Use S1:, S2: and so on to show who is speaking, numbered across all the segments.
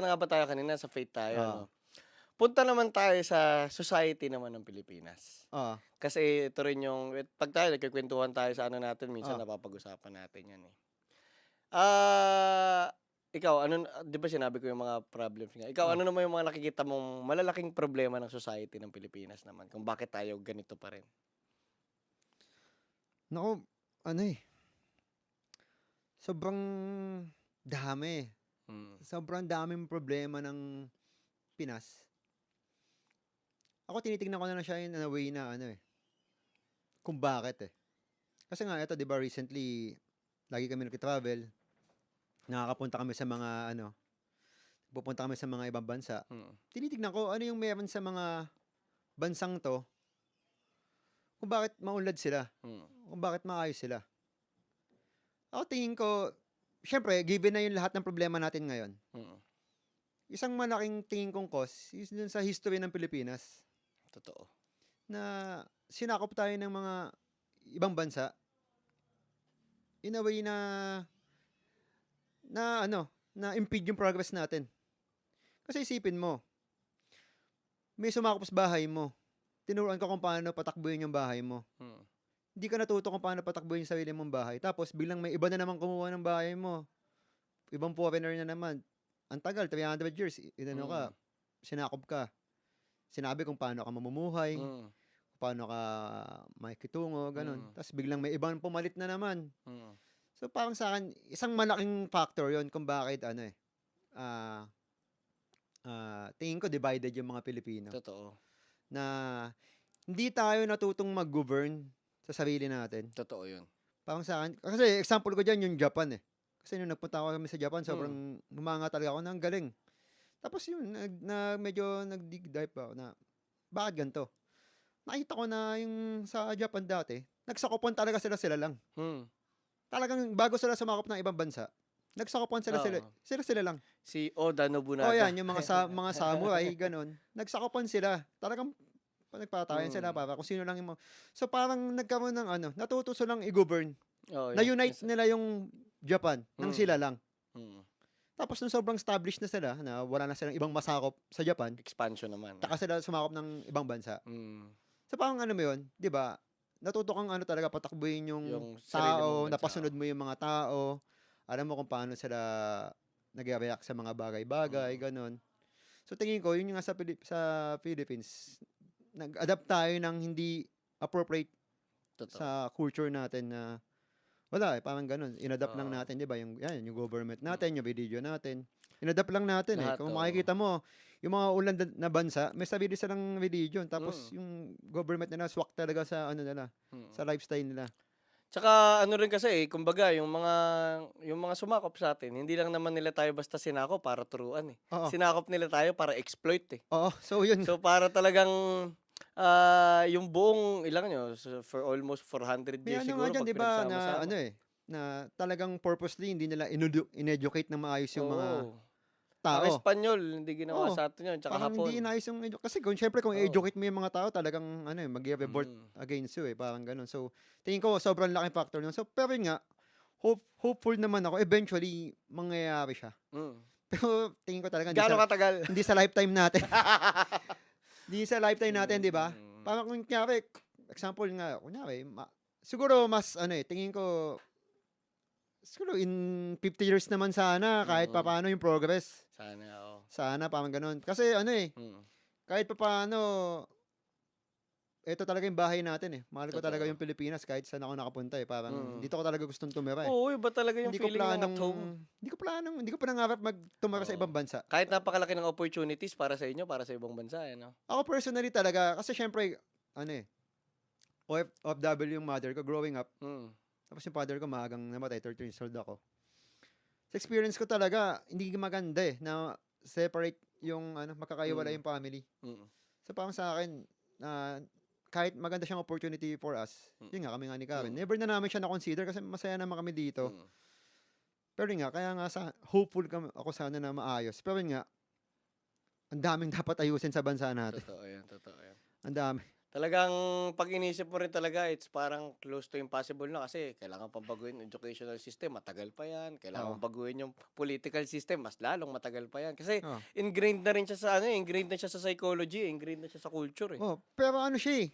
S1: na nga ba tayo kanina sa faith tayo,
S2: Oo.
S1: no? Punta naman tayo sa society naman ng Pilipinas.
S2: Oo.
S1: Kasi ito rin yung, eh, pag tayo nagkikwentuhan tayo sa ano natin, minsan
S2: Oo.
S1: napapag-usapan natin yan eh. Ah, ikaw, ano, di ba sinabi ko yung mga problems nga? Ikaw,
S2: Oh.
S1: ano naman yung mga nakikita mong malalaking problema ng society ng Pilipinas naman? Kung bakit tayo ganito pa rin?
S2: Naku, ano eh. Sobrang dami.
S1: Mm.
S2: Sobrang daming problema ng Pinas. Ako tinitingnan ko na lang siya in a way na ano eh. Kung bakit eh. Kasi nga ito 'di ba recently lagi kami nagki-travel. Nakakapunta kami sa mga ano pupunta kami sa mga ibang bansa.
S1: Mm.
S2: Tinitignan ko ano yung meron sa mga bansang to. Kung bakit maunlad sila.
S1: Mm.
S2: kung bakit maayos sila. Ako tingin ko, syempre, given na yung lahat ng problema natin ngayon,
S1: Mm.
S2: isang malaking tingin kong cause is dun sa history ng Pilipinas
S1: Totoo.
S2: na sinakop tayo ng mga ibang bansa in a way na na ano, na impede yung progress natin. Kasi isipin mo, may sumakop sa bahay mo. Tinuruan ka kung paano patakbuhin yung bahay mo.
S1: Mm.
S2: Hindi ka natuto kung paano patakbuhin yung sarili mong bahay. Tapos, biglang may iba na naman kumuha ng bahay mo. Ibang foreigner na naman. Ang tagal, 300 years. Inano ka,
S1: Mm.
S2: sinakop ka. Sinabi kung paano ka mamumuhay,
S1: Mm.
S2: kung paano ka makikitungo, ganun.
S1: Mm.
S2: Tapos, biglang may ibang pumalit na naman.
S1: Mm.
S2: So, parang sa akin, isang malaking factor yon kung bakit, ano eh, ah, ah, tingin ko divided yung mga Pilipino.
S1: Totoo.
S2: Na, hindi tayo natutong mag-govern sa sarili natin.
S1: Totoo yun.
S2: Parang sa akin, kasi example ko dyan yung Japan eh. Kasi nung nagpunta ako kami sa Japan, sobrang humanga talaga ako ng galing. Tapos yun, nag, na, medyo nag-dig dive ako na, bakit ganito? Nakita ko na yung sa Japan dati, nagsakupan talaga sila sila lang.
S1: Mm.
S2: Talagang bago sila sumakop ng ibang bansa, nagsakupan sila sila,
S1: Oo.
S2: sila sila lang.
S1: Si Oda Nobunaga.
S2: O yan, yung mga, sa, mga samurai, ganun. Nagsakupan sila. Talagang nagpatayan sila
S1: Mm.
S2: para kung sino lang yung. So parang nagkaroon ng ano, natutuso lang i-govern
S1: Oo, yun.
S2: na-unite
S1: Yes.
S2: nila yung Japan
S1: Mm.
S2: sila lang.
S1: Mm.
S2: Tapos nung sobrang established na sila, na wala na silang ibang masakop sa Japan,
S1: Expansion naman.
S2: taka sila sumakop ng ibang bansa.
S1: Mm.
S2: So parang ano mo yun, di ba? Natuto kang ano talaga patakbuhin yung,
S1: Yung
S2: tao, napasunod mo yung mga tao, alam mo kung paano sila nag-react sa mga bagay-bagay,
S1: Mm.
S2: ganun. So tingin ko, yun yung nga sa, Pilip- sa Philippines, nag-adapt tayo ng hindi appropriate
S1: Totoo.
S2: sa culture natin na wala eh, parang ganun. Inadapt lang natin, di ba? Yung, yan, yung government natin, yung video natin. Inadapt lang natin
S1: Lahat,
S2: eh. Kung
S1: oo.
S2: makikita mo, yung mga ulan na bansa, may sarili silang religion. Tapos
S1: Mm.
S2: yung government nila, swak talaga sa ano nila,
S1: Mm.
S2: sa lifestyle nila.
S1: Tsaka ano rin kasi eh, kumbaga yung mga yung mga sumakop sa atin, hindi lang naman nila tayo basta sinakop para turuan eh.
S2: Oo.
S1: Sinakop nila tayo para exploit eh.
S2: Oo, so yun.
S1: So para talagang ah, yung buong ilang nyo so for almost 400
S2: may
S1: years
S2: ano
S1: siguro
S2: nga dyan,
S1: pag
S2: di ba, na
S1: pinagsama-sama.
S2: ano eh, na talagang purposely hindi nila inedu- in-educate ng maayos yung mga
S1: Oo.
S2: Tao.
S1: Ang Espanyol, hindi ginawa
S2: Oo.
S1: sa atin yun, tsaka
S2: Parang
S1: hapon.
S2: hindi inayos yung edu- Kasi kung syempre kung
S1: Oo.
S2: i-educate mo yung mga tao, talagang ano eh, mag-revolt
S1: Mm.
S2: against you eh, parang ganun. So, tingin ko sobrang laking factor nun. So, pero yun nga, hope, hopeful naman ako, eventually, mangyayari siya.
S1: Mm.
S2: Pero tingin ko talaga, hindi
S1: Gaano
S2: sa,
S1: katagal?
S2: hindi sa lifetime natin. hindi sa lifetime natin, di ba?
S1: Mm.
S2: Parang kung kunyari, example nga, kunyari, ma- siguro mas, ano eh, tingin ko, siguro in 50 years naman sana, kahit
S1: Mm.
S2: papaano yung progress.
S1: Sana, oo.
S2: Sana, parang ganun. Kasi ano eh,
S1: Mm.
S2: kahit papaano, ito talaga yung bahay natin eh. Mahal ko talaga
S1: Totoo.
S2: yung Pilipinas kahit saan ako nakapunta eh. Parang
S1: Mm.
S2: dito ko talaga gustong tumira eh.
S1: Oo, iba talaga yung
S2: hindi ko
S1: feeling ng
S2: planong,
S1: at home.
S2: hindi ko planong, hindi ko pa nangarap magtumira sa
S1: Oo.
S2: ibang bansa.
S1: Kahit napakalaki ng opportunities para sa inyo, para sa ibang bansa, eh, no?
S2: Ako personally talaga, kasi syempre, ano eh, OF, OFW yung mother ko growing up.
S1: Mm.
S2: Tapos yung father ko maagang namatay, 13 years old ako. Sa experience ko talaga, hindi maganda eh, na separate yung, ano, makakaiwala
S1: Mm.
S2: yung family.
S1: Mm.
S2: So parang sa akin, na kahit maganda siyang opportunity for us,
S1: Mm.
S2: yun nga kami nga ni Karen,
S1: Mm.
S2: never na namin siya na-consider kasi masaya naman kami dito.
S1: Mm.
S2: Pero yun nga, kaya nga sa, hopeful kami, ako sana na maayos. Pero yun nga, ang daming dapat ayusin sa bansa natin.
S1: Totoo yan, totoo yan.
S2: Ang dami.
S1: Talagang pag inisip mo rin talaga, it's parang close to impossible na kasi kailangan pang baguhin yung educational system, matagal pa yan. Kailangan
S2: Oo.
S1: baguhin yung political system, mas lalong matagal pa yan. Kasi
S2: Oo.
S1: ingrained na rin siya sa ano, eh, ingrained na siya sa psychology, eh, ingrained na siya sa culture eh.
S2: Oh, pero ano siya eh.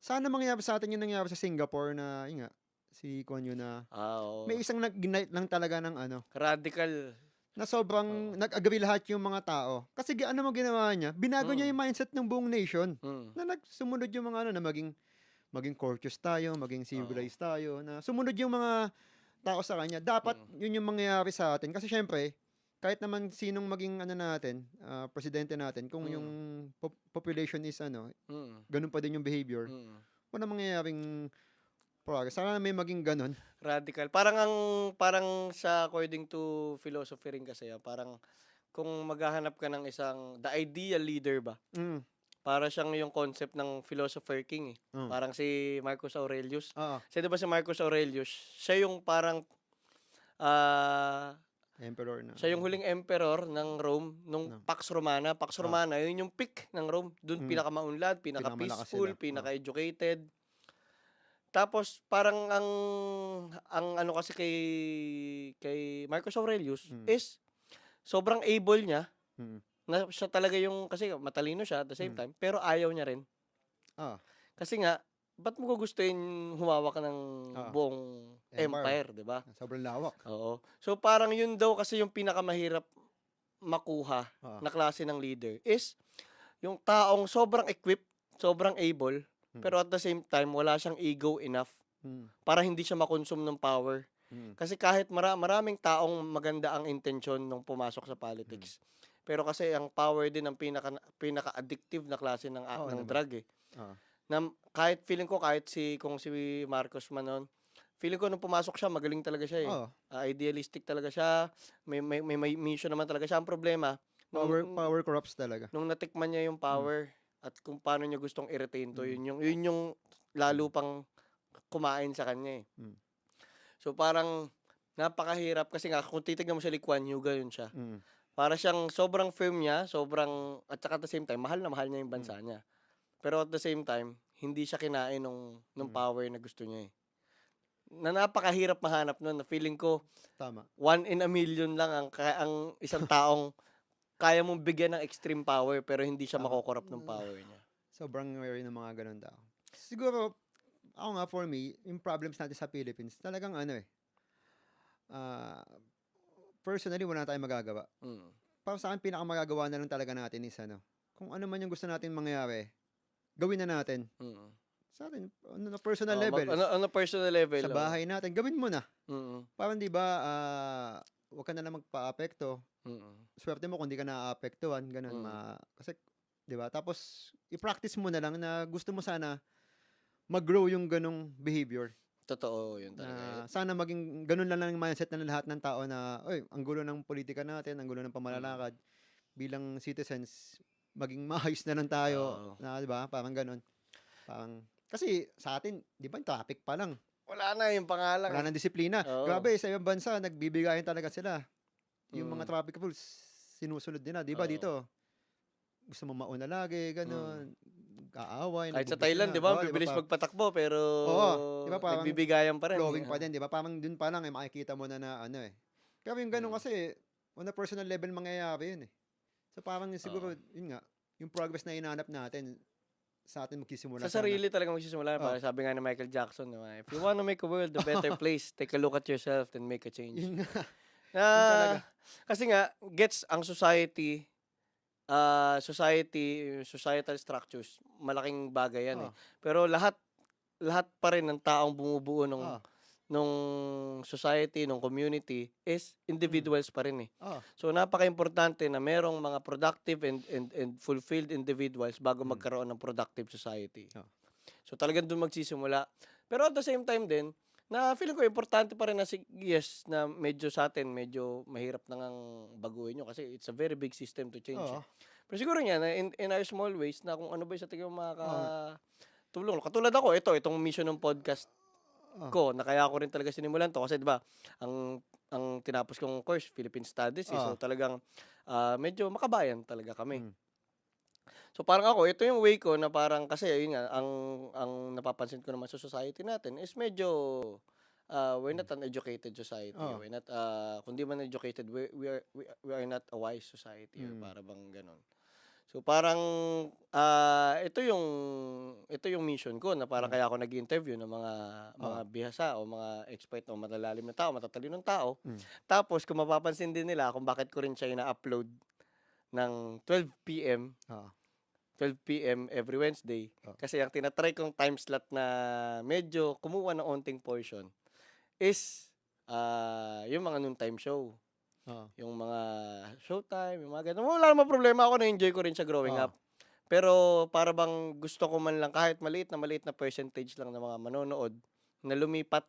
S2: Sana mangyari sa atin yung nangyari sa Singapore na, yun nga, si Kwan yun na,
S1: Ah, oo.
S2: may isang nag-ignite lang talaga ng ano,
S1: Radical.
S2: Na sobrang nag-agree lahat yung mga tao. Kasi gi- ano mo ginawa niya? Binago niya
S1: Mm.
S2: yung mindset ng buong nation.
S1: Mm.
S2: Na nagsumunod yung mga ano, na maging, maging courteous tayo, maging civilized tayo, na sumunod yung mga tao sa kanya. Dapat yun yung mangyayari sa atin. Kasi syempre, kahit naman sinong maging ano natin, ah, presidente natin, kung
S1: Mm.
S2: yung pop- population is ano,
S1: Mm.
S2: ganun pa din yung behavior,
S1: Mm.
S2: wala mangyayaring progress. Sana may maging ganun.
S1: Radical. Parang ang parang sa according to philosophy rin kasi yan, parang kung maghahanap ka ng isang the ideal leader ba?
S2: Mm.
S1: Para siyang yung concept ng philosopher king eh.
S2: Mm.
S1: Parang si Marcus Aurelius.
S2: Oo.
S1: Kasi 'di ba si Marcus Aurelius, siya yung parang ah
S2: Emperor na.
S1: siya yung huling emperor ng Rome nung
S2: No.
S1: Pax Romana. Pax
S2: Ah.
S1: Romana, yun yung peak ng Rome. Doon
S2: Mm.
S1: pinakamaunlad, pinaka-peaceful.
S2: Ah.
S1: Tapos parang ang ang ano kasi kay kay Marcus Aurelius
S2: Mm.
S1: is sobrang able niya
S2: Mm.
S1: na siya talaga yung kasi matalino siya at the same
S2: Mm.
S1: time pero ayaw niya rin.
S2: Ah.
S1: Kasi nga ba't mo gugustuhin humawak ng
S2: Ah.
S1: buong
S2: Empire.
S1: empire, 'di ba?
S2: Sobrang lawak.
S1: Oo. So parang yun daw kasi yung pinakamahirap makuha
S2: Ah.
S1: na klase ng leader is yung taong sobrang equipped, sobrang able,
S2: Mm.
S1: pero at the same time wala siyang ego enough
S2: Mm.
S1: para hindi siya makonsume ng power.
S2: Mm.
S1: Kasi kahit mara- maraming taong maganda ang intensyon nung pumasok sa politics. Pero kasi ang power din ang pinaka pinaka-addictive na klase ng
S2: Oo
S1: ng
S2: naman.
S1: drug eh.
S2: Ah.
S1: Na kahit feeling ko kahit si kung si Marcos man nun, feeling ko nung pumasok siya magaling talaga siya eh.
S2: Oo.
S1: Ah, idealistic talaga siya. May may may, may mission naman talaga siya. Ang problema nung,
S2: Power, power corrupts talaga.
S1: nung natikman niya yung power at kung paano niya gustong i-retain to,
S2: Mm.
S1: yun yung yun yung lalo pang kumain sa kanya eh.
S2: Mm.
S1: So parang napakahirap kasi nga kung titignan mo si Lee Kuan Yew ganun siya.
S2: Mm.
S1: Para siyang sobrang firm niya, sobrang at saka at the same time mahal na mahal niya yung bansa niya. Pero at the same time, hindi siya kinain nung nung
S2: Mm.
S1: power na gusto niya eh. Na napakahirap mahanap nun. Na feeling ko
S2: Tama.
S1: one in a million lang ang ang isang taong kaya mong bigyan ng extreme power pero hindi siya makokorrupt ng power niya.
S2: Sobrang wary ng mga ganun tao. Siguro, ako nga for me, yung problems natin sa Philippines, talagang ano eh, ah, personally, wala na tayong magagawa.
S1: Mm.
S2: Para sa akin, pinakamagagawa na lang talaga natin is ano, kung ano man yung gusto natin mangyari, gawin na natin.
S1: Mm.
S2: Sa atin, ano, na personal
S1: Oh, mag-
S2: level.
S1: ano, ano personal level?
S2: sa
S1: oh.
S2: bahay natin, gawin mo na.
S1: Mm.
S2: Parang di ba, ah, huwag ka na lang magpa-apekto.
S1: Mm.
S2: Swerte mo kung di ka na-apektuhan, ganun.
S1: Mm.
S2: Ma, kasi, di ba? Tapos, i-practice mo na lang na gusto mo sana mag-grow yung ganong behavior.
S1: Totoo yun talaga.
S2: Na sana maging ganun lang lang yung mindset ng lahat ng tao na, oy, ang gulo ng politika natin, ang gulo ng pamalalakad. Bilang citizens, maging maayos na lang tayo.
S1: Oo.
S2: Na, di ba? Parang ganun. Parang, kasi sa atin, di ba, yung traffic pa lang.
S1: Wala na yung pangalan.
S2: Wala nang disiplina.
S1: Oo.
S2: Grabe, sa ibang bansa, nagbibigayan talaga sila. Yung mga
S1: Mm.
S2: traffic rules, sinusunod nila. Di ba
S1: Oo.
S2: dito? Gusto mo mauna lagi, ganun. Kaaway.
S1: Mm. Kahit sa Thailand,
S2: na.
S1: di ba?
S2: Oo,
S1: Bibilis
S2: pa-
S1: magpatakbo pero
S2: Oo, di ba, parang
S1: nagbibigayan pa rin.
S2: flowing pa din, di ba? Parang dun pa lang, eh, makikita mo na na ano eh. Pero yung ganun
S1: Mm.
S2: kasi, on a personal level mangyayari yun eh. So parang siguro, yun nga, yung progress na hinahanap natin, sa atin magsisimula.
S1: Sa
S2: sana.
S1: sarili talaga magsisimula.
S2: Oo.
S1: Parang sabi nga ni Michael Jackson, di ba? if you wanna make a world a better place, take a look at yourself and make a change.
S2: Yun nga.
S1: Na,
S2: talaga.
S1: kasi nga, gets ang society, ah society, societal structures, malaking bagay yan eh.
S2: Oo.
S1: Pero lahat, lahat pa rin ng taong bumubuo nung,
S2: Oo.
S1: nung society, nung community, is individuals pa rin eh.
S2: Oo.
S1: So napaka-importante na merong mga productive and and and fulfilled individuals bago
S2: Mm.
S1: magkaroon ng productive society.
S2: Oo.
S1: So talagang doon magsisimula. Pero at the same time din, na feeling ko importante pa rin na si yes na medyo sa atin medyo mahirap na ngang baguhin yun kasi it's a very big system to change.
S2: Oo.
S1: eh. Pero siguro nga na in, in our small ways na kung ano ba yung sa tingin mo makakatulong. Katulad ako, ito, itong mission ng podcast ko na kaya ako rin talaga sinimulan to kasi 'di ba ang ang tinapos kong course Philippine Studies eh, so talagang ah, medyo makabayan talaga kami. So parang ako, ito yung way ko na parang kasi yun nga ang ang napapansin ko naman sa society natin is medyo uh, we're not an educated society.
S2: Oo.
S1: We're not uh, kung di man educated, we, we are we, we are not a wise society or
S2: Mm.
S1: para bang ganun. So parang ah, ito yung ito yung mission ko na parang
S2: Mm.
S1: kaya ako nag-interview ng mga mga
S2: Oo.
S1: bihasa o mga expert o malalalim na tao, matatalinong tao.
S2: Mm.
S1: Tapos kung mapapansin din nila kung bakit ko rin siya ina-upload ng 12 PM
S2: Oo.
S1: 12 PM every Wednesday.
S2: Oh.
S1: Kasi ang tinatry kong time slot na medyo kumuha ng onting portion is ah, yung mga noontime show.
S2: Oo.
S1: Yung mga showtime, yung mga ganun. Wala namang problema ako na-enjoy ko rin siya growing
S2: Oo.
S1: up. Pero para bang gusto ko man lang kahit maliit na maliit na percentage lang ng mga manonood na lumipat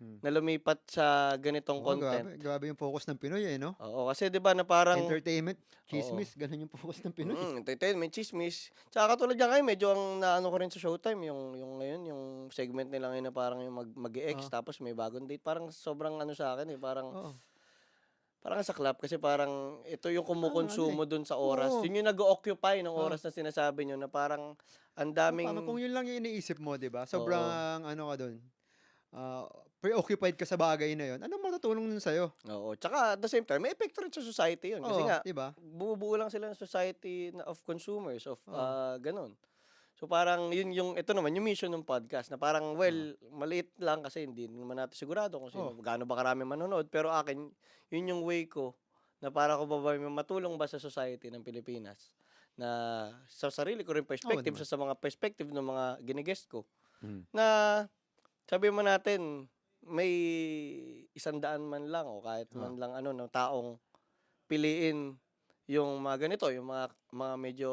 S2: Hmm.
S1: na lumipat sa ganitong
S2: Oo,
S1: content.
S2: grabe, grabe yung focus ng Pinoy eh, no?
S1: Oo, kasi 'di ba na parang
S2: Entertainment, chismis, ganun yung focus ng Pinoy.
S1: Mm, entertainment, chismis. Tsaka katulad yan ngayon, medyo ang naano ko rin sa Showtime, yung, yung ngayon, yung segment nila ngayon na parang yung mag, mag-ex,
S2: Ah.
S1: tapos may bagong date. Parang sobrang ano sa akin eh, parang,
S2: Oo.
S1: parang sa club kasi parang ito yung
S2: ano
S1: kumukonsumo dun sa oras.
S2: Oo.
S1: Yun yung nag-occupy ng
S2: Oo.
S1: oras na sinasabi nyo na parang ang
S2: Daming... kung yun lang yung iniisip mo, di ba? Sobrang, ano ka doon, ah, preoccupied ka sa bagay na yun, anong matutulong nun sa'yo?
S1: Oo. Tsaka at the same time, may epekto rin sa society yun. Kasi
S2: Oo,
S1: nga,
S2: di ba?
S1: bumubuo lang sila ng society na- of consumers, of
S2: Oo.
S1: ah, ganun. So parang yun yung, ito naman, yung mission ng podcast na parang, well, maliit lang kasi hindi naman natin sigurado kung sino, gaano ba karami manonood. Pero akin, yun yung way ko na para ko ba ba may matulong ba sa society ng Pilipinas na sa sarili ko rin perspective, sa, sa mga perspective ng mga ginigest ko,
S2: Mm.
S1: na sabi mo natin, may isandaan man lang o kahit man lang ano ng taong piliin yung mga ganito, yung mga mga medyo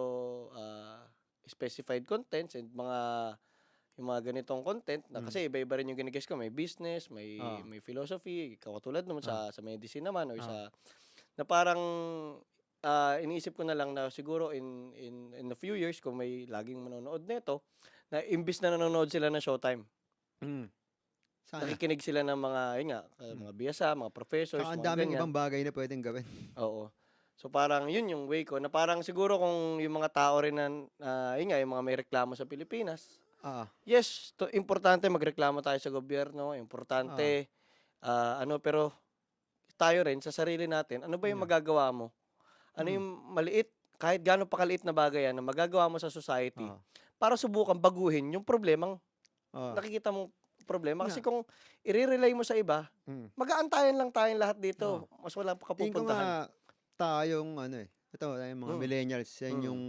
S1: ah, specified contents and mga yung mga ganitong content na
S2: Mm.
S1: kasi iba-iba rin yung ginigest ko, may business, may
S2: Ah.
S1: may philosophy, katulad naman sa sa medicine naman or
S2: Ah.
S1: sa na parang ah, iniisip ko na lang na siguro in in in a few years kung may laging manonood nito na imbis na nanonood sila ng Showtime
S2: Mm. Sana.
S1: nakikinig sila ng mga, yun nga, uh, mga biyasa, mga professors,
S2: Saka ang
S1: mga
S2: daming
S1: ganyan.
S2: ibang bagay na pwedeng gawin.
S1: Oo. So parang yun yung way ko na parang siguro kung yung mga tao rin na, ah, yun nga, yung mga may reklamo sa Pilipinas,
S2: Ah,
S1: yes, to, importante magreklamo tayo sa gobyerno, importante, ah, ano, pero tayo rin sa sarili natin, ano ba yung
S2: Yeah.
S1: magagawa mo? Ano
S2: Mm.
S1: yung maliit, kahit gaano pa kaliit na bagay yan, na magagawa mo sa society,
S2: ah,
S1: para subukan baguhin yung problemang
S2: ah,
S1: nakikita mong problema. Kasi kung i-relay mo sa iba,
S2: mm.
S1: Magaan-tayan lang tayong lahat dito. Mas wala pa
S2: Tingin ko
S1: kapupuntahan.
S2: nga tayong ano eh, ito tayong mga
S1: Mm.
S2: millennials, yan
S1: Mm.
S2: yung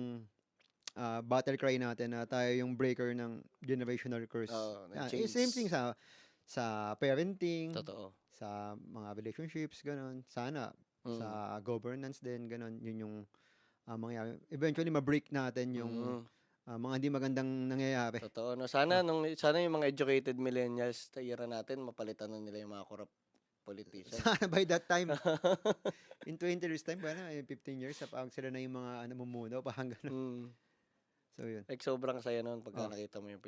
S2: ah, battle cry natin na tayo yung breaker ng generational curse.
S1: Oo, ng
S2: Yan, eh,
S1: chains.
S2: same thing sa sa parenting,
S1: Totoo.
S2: sa mga relationships, ganun. Sana
S1: Mm.
S2: sa governance din, ganun. Yun yung ah, mangyayari. Eventually, ma-break natin yung
S1: Mm.
S2: Ah, mga hindi magandang nangyayari.
S1: Totoo. No? Sana, nung, sana yung mga educated millennials sa era natin, mapalitan na nila yung mga corrupt politicians.
S2: Sana by that time, in 20 years time, ba na, in 15 years, pag sila na yung mga ano, mumuno, parang ganun.
S1: mm.
S2: So, yun.
S1: Like, sobrang saya noon pagka
S2: Oh.
S1: nakita mo yung